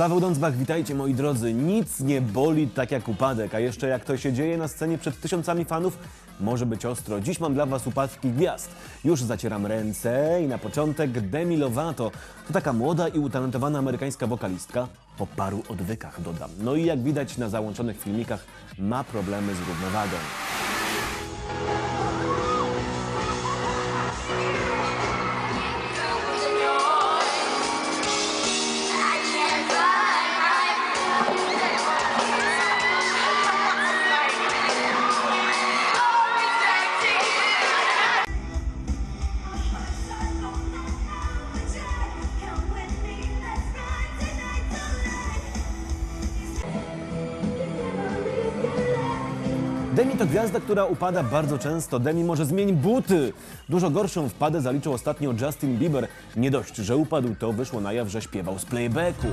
Paweł Dądzbach, witajcie moi drodzy. Nic nie boli tak jak upadek, a jeszcze jak to się dzieje na scenie przed tysiącami fanów, może być ostro. Dziś mam dla was upadki gwiazd. Już zacieram ręce i na początek Demi Lovato. To taka młoda i utalentowana amerykańska wokalistka. Po paru odwykach dodam. No i jak widać na załączonych filmikach, ma problemy z równowagą. Demi to gwiazda, która upada bardzo często. Demi może zmień buty. Dużo gorszą wpadę zaliczył ostatnio Justin Bieber. Nie dość, że upadł, to wyszło na jaw, że śpiewał z playbacku.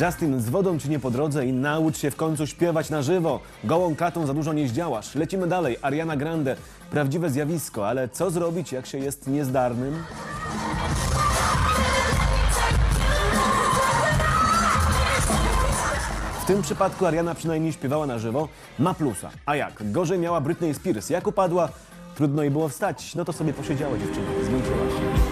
Justin, z wodą ci nie po drodze i naucz się w końcu śpiewać na żywo. Gołą klatą za dużo nie zdziałasz. Lecimy dalej. Ariana Grande. Prawdziwe zjawisko, ale co zrobić, jak się jest niezdarnym? Tym przypadku Ariana przynajmniej śpiewała na żywo, ma plusa. A jak? Gorzej miała Britney Spears. Jak upadła, trudno jej było wstać. No to sobie posiedziała dziewczyna, zmęczyła się.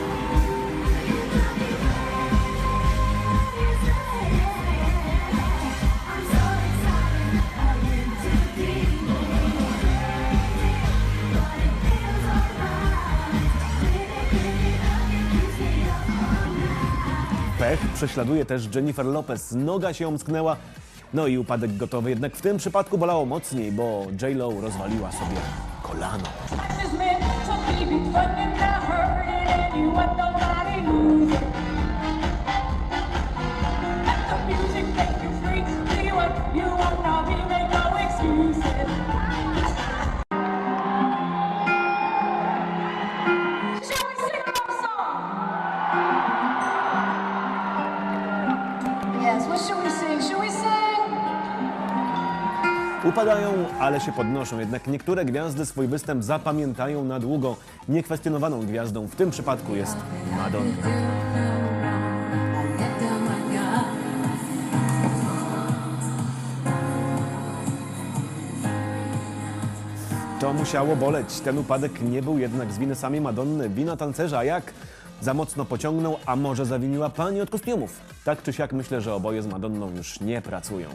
Pech prześladuje też Jennifer Lopez. Noga się omsknęła, no i upadek gotowy. Jednak w tym przypadku bolało mocniej, bo J-Lo rozwaliła sobie kolano. no? Yes, what should we sing? Should we? Upadają, ale się podnoszą. Jednak niektóre gwiazdy swój występ zapamiętają na długo. Niekwestionowaną gwiazdą w tym przypadku jest Madonna. To musiało boleć. Ten upadek nie był jednak z winy samej Madonny. Wina tancerza jak? Za mocno pociągnął, a może zawiniła pani od kostiumów? Tak czy siak myślę, że oboje z Madonną już nie pracują.